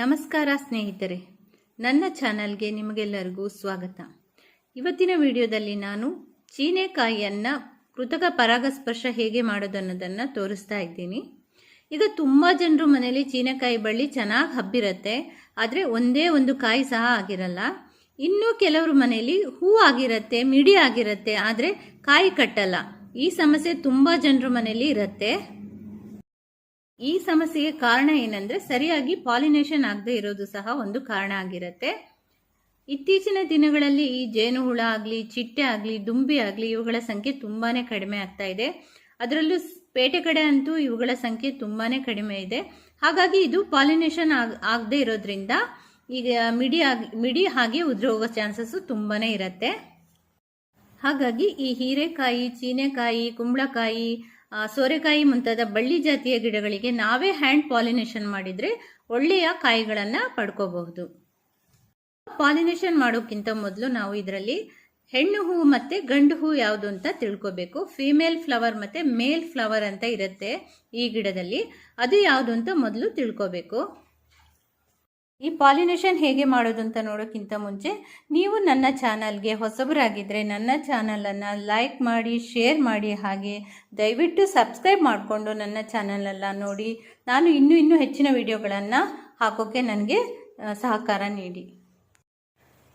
ನಮಸ್ಕಾರ ಸ್ನೇಹಿತರೆ. ನನ್ನ ಚಾನಲ್ಗೆ ನಿಮಗೆಲ್ಲರಿಗೂ ಸ್ವಾಗತ. ಇವತ್ತಿನ ವಿಡಿಯೋದಲ್ಲಿ ನಾನು ಚೀನೆಕಾಯಿಯನ್ನು ಕೃತಕ ಪರಾಗಸ್ಪರ್ಶ ಹೇಗೆ ಮಾಡೋದನ್ನೋದನ್ನು ತೋರಿಸ್ತಾ ಇದ್ದೀನಿ. ಈಗ ತುಂಬ ಜನರು ಮನೆಯಲ್ಲಿ ಚೀನೆಕಾಯಿ ಬಳ್ಳಿ ಚೆನ್ನಾಗಿ ಹಬ್ಬಿರುತ್ತೆ, ಆದರೆ ಒಂದೇ ಒಂದು ಕಾಯಿ ಸಹ ಆಗಿರಲ್ಲ. ಇನ್ನೂ ಕೆಲವರು ಮನೆಯಲ್ಲಿ ಹೂ ಆಗಿರುತ್ತೆ, ಮಿಡಿ ಆಗಿರುತ್ತೆ, ಆದರೆ ಕಾಯಿ ಕಟ್ಟಲ್ಲ. ಈ ಸಮಸ್ಯೆ ತುಂಬ ಜನರ ಮನೆಯಲ್ಲಿ ಇರುತ್ತೆ. ಈ ಸಮಸ್ಯೆಗೆ ಕಾರಣ ಏನಂದ್ರೆ ಸರಿಯಾಗಿ ಪಾಲಿನೇಷನ್ ಆಗದೆ ಇರೋದು ಸಹ ಒಂದು ಕಾರಣ ಆಗಿರುತ್ತೆ. ಇತ್ತೀಚಿನ ದಿನಗಳಲ್ಲಿ ಈ ಜೇನುಹುಳ ಆಗಲಿ, ಚಿಟ್ಟೆ ಆಗಲಿ, ದುಂಬಿ ಆಗಲಿ ಇವುಗಳ ಸಂಖ್ಯೆ ತುಂಬಾನೇ ಕಡಿಮೆ ಆಗ್ತಾ ಇದೆ. ಅದರಲ್ಲೂ ಪೇಟೆ ಕಡೆ ಅಂತೂ ಇವುಗಳ ಸಂಖ್ಯೆ ತುಂಬಾನೇ ಕಡಿಮೆ ಇದೆ. ಹಾಗಾಗಿ ಇದು ಪಾಲಿನೇಷನ್ ಆಗ್ ಆಗದೆ ಇರೋದ್ರಿಂದ ಈಗ ಮಿಡಿ ಆಗಿ ಮಿಡಿ ಹಾಗೆ ಉದುರಿ ಹೋಗೋ ಚಾನ್ಸಸ್ ತುಂಬಾನೇ ಇರುತ್ತೆ. ಹಾಗಾಗಿ ಈ ಹೀರೆಕಾಯಿ, ಚೀನೆಕಾಯಿ, ಕುಂಬಳಕಾಯಿ ಸೋರೆಕಾಯಿ ಮುಂತಾದ ಬಳ್ಳಿ ಜಾತಿಯ ಗಿಡಗಳಿಗೆ ನಾವೇ ಹ್ಯಾಂಡ್ ಪಾಲಿನೇಷನ್ ಮಾಡಿದರೆ ಒಳ್ಳೆಯ ಕಾಯಿಗಳನ್ನು ಪಡ್ಕೋಬಹುದು. ಪಾಲಿನೇಷನ್ ಮಾಡೋಕ್ಕಿಂತ ಮೊದಲು ನಾವು ಇದರಲ್ಲಿ ಹೆಣ್ಣು ಹೂವು ಮತ್ತು ಗಂಡು ಹೂ ಯಾವುದು ಅಂತ ತಿಳ್ಕೋಬೇಕು. ಫೀಮೇಲ್ ಫ್ಲವರ್ ಮತ್ತು ಮೇಲ್ ಫ್ಲವರ್ ಅಂತ ಇರುತ್ತೆ ಈ ಗಿಡದಲ್ಲಿ. ಅದು ಯಾವುದು ಅಂತ ಮೊದಲು ತಿಳ್ಕೋಬೇಕು. ಈ ಪಾಲಿನೇಷನ್ ಹೇಗೆ ಮಾಡೋದು ಅಂತ ನೋಡೋಕ್ಕಿಂತ ಮುಂಚೆ ನೀವು ನನ್ನ ಚಾನಲ್ಗೆ ಹೊಸಬರಾಗಿದ್ದರೆ ನನ್ನ ಚಾನಲನ್ನು ಲೈಕ್ ಮಾಡಿ, ಶೇರ್ ಮಾಡಿ ಹಾಗೆ ದಯವಿಟ್ಟು ಸಬ್ಸ್ಕ್ರೈಬ್ ಮಾಡಿಕೊಂಡು ನನ್ನ ಚಾನಲೆಲ್ಲ ನೋಡಿ. ನಾನು ಇನ್ನೂ ಇನ್ನೂ ಹೆಚ್ಚಿನ ವಿಡಿಯೋಗಳನ್ನು ಹಾಕೋಕ್ಕೆ ನನಗೆ ಸಹಕಾರ ನೀಡಿ.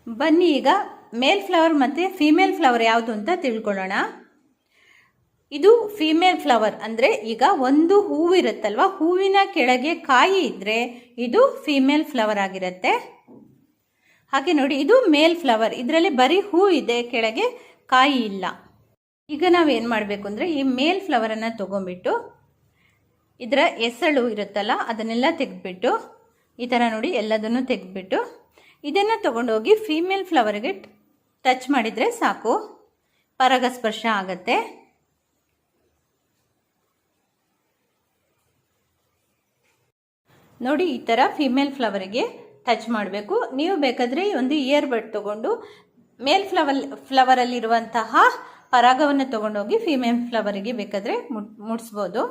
ಬನ್ನಿ ಈಗ ಮೇಲ್ ಫ್ಲವರ್ ಮತ್ತು ಫೀಮೇಲ್ ಫ್ಲವರ್ ಯಾವುದು ಅಂತ ತಿಳ್ಕೊಳ್ಳೋಣ. ಇದು ಫೀಮೇಲ್ ಫ್ಲವರ್ ಅಂದರೆ ಈಗ ಒಂದು ಹೂವಿರುತ್ತಲ್ವ ಹೂವಿನ ಕೆಳಗೆ ಕಾಯಿ ಇದ್ದರೆ ಇದು ಫೀಮೇಲ್ ಫ್ಲವರ್ ಆಗಿರುತ್ತೆ. ಹಾಗೆ ನೋಡಿ, ಇದು ಮೇಲ್ ಫ್ಲವರ್ ಇದರಲ್ಲಿ ಬರೀ ಹೂ ಇದೆ, ಕೆಳಗೆ ಕಾಯಿ ಇಲ್ಲ. ಈಗ ನಾವೇನು ಮಾಡಬೇಕು ಅಂದರೆ ಈ ಮೇಲ್ ಫ್ಲವರನ್ನು ತೊಗೊಂಬಿಟ್ಟು ಇದರ ಎಸಳು ಇರುತ್ತಲ್ಲ, ಅದನ್ನೆಲ್ಲ ತೆಗೆದ್ಬಿಟ್ಟು, ಈ ಥರ ನೋಡಿ ಎಲ್ಲದನ್ನು ತೆಗೆದ್ಬಿಟ್ಟು ಇದನ್ನು ತೊಗೊಂಡೋಗಿ ಫೀಮೇಲ್ ಫ್ಲವರ್ಗೆ ಟಚ್ ಮಾಡಿದರೆ ಸಾಕು. ಪರಾಗಸ್ಪರ್ಶ ಆಗತ್ತೆ. ನೋಡಿ, ಈ ಥರ ಫಿಮೇಲ್ ಫ್ಲವರಿಗೆ ಟಚ್ ಮಾಡಬೇಕು. ನೀವು ಬೇಕಾದರೆ ಒಂದು ಇಯರ್ ಬಡ್ ತೊಗೊಂಡು ಮೇಲ್ ಫ್ಲವರ್ ಫ್ಲವರಲ್ಲಿರುವಂತಹ ಪರಾಗವನ್ನು ತೊಗೊಂಡೋಗಿ ಫಿಮೇಲ್ ಫ್ಲವರಿಗೆ ಬೇಕಾದರೆ ಮುಟ್ ಮುಟ್ಸ್ಬೋದು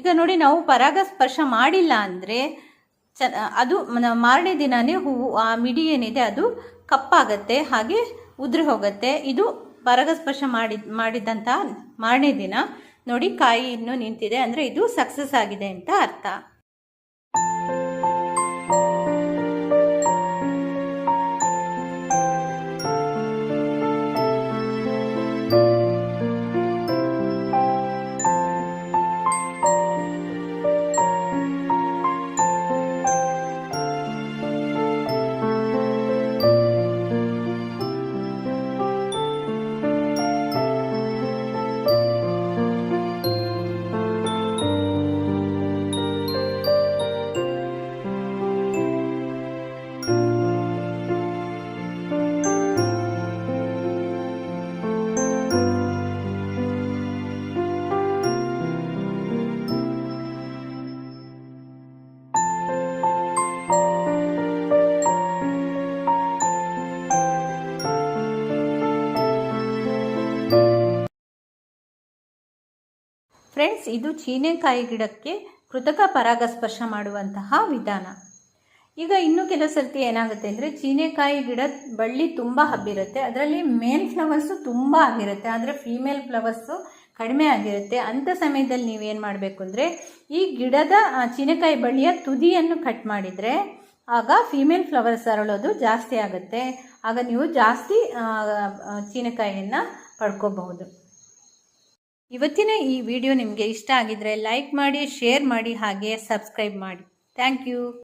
ಈಗ ನೋಡಿ, ನಾವು ಪರಾಗ ಸ್ಪರ್ಶ ಮಾಡಿಲ್ಲ ಅಂದರೆ ಚ, ಅದು ಮಾರನೇ ದಿನವೇ ಹೂವು, ಆ ಮಿಡಿ ಏನಿದೆ ಅದು ಕಪ್ಪಾಗತ್ತೆ, ಹಾಗೆ ಉದುರಿ ಹೋಗುತ್ತೆ. ಇದು ಪರಾಗಸ್ಪರ್ಶ ಮಾಡಿ ಮಾಡಿದ್ದಂಥ ಮಾರನೇ ದಿನ. ನೋಡಿ ಕಾಯಿ ಇನ್ನೂ ನಿಂತಿದೆ. ಅಂದರೆ ಇದು ಸಕ್ಸಸ್ ಆಗಿದೆ ಅಂತ ಅರ್ಥ. ಫ್ರೆಂಡ್ಸ್, ಇದು ಚೀನೆಕಾಯಿ ಗಿಡಕ್ಕೆ ಕೃತಕ ಪರಾಗಸ್ಪರ್ಶ ಮಾಡುವಂತಹ ವಿಧಾನ. ಈಗ ಇನ್ನು ಕೆಲವು ಸರ್ತಿ ಏನಾಗುತ್ತೆ ಅಂದರೆ, ಚೀನೆಕಾಯಿ ಗಿಡ ಬಳ್ಳಿ ತುಂಬ ಹಬ್ಬಿರುತ್ತೆ. ಅದರಲ್ಲಿ ಮೇಲ್ ಫ್ಲವರ್ಸು ತುಂಬ ಆಗಿರುತ್ತೆ. ಆದರೆ ಫೀಮೇಲ್ ಫ್ಲವರ್ಸು ಕಡಿಮೆ ಆಗಿರುತ್ತೆ. ಅಂಥ ಸಮಯದಲ್ಲಿ ನೀವೇನು ಮಾಡಬೇಕು ಅಂದರೆ, ಈ ಗಿಡದ ಚೀನೆಕಾಯಿ ಬಳ್ಳಿಯ ತುದಿಯನ್ನು ಕಟ್ ಮಾಡಿದರೆ, ಆಗ ಫೀಮೇಲ್ ಫ್ಲವರ್ಸ್ ಅರಳೋದು ಜಾಸ್ತಿ ಆಗುತ್ತೆ. ಆಗ ನೀವು ಜಾಸ್ತಿ ಚೀನೆಕಾಯಿಯನ್ನು ಪಡ್ಕೋಬಹುದು. ಇವತ್ತಿನ ಈ ವಿಡಿಯೋ ನಿಮಗೆ ಇಷ್ಟ ಆಗಿದ್ರೆ ಲೈಕ್ ಮಾಡಿ ಶೇರ್ ಮಾಡಿ ಹಾಗೆ ಸಬ್ಸ್ಕ್ರೈಬ್ ಮಾಡಿ. Thank you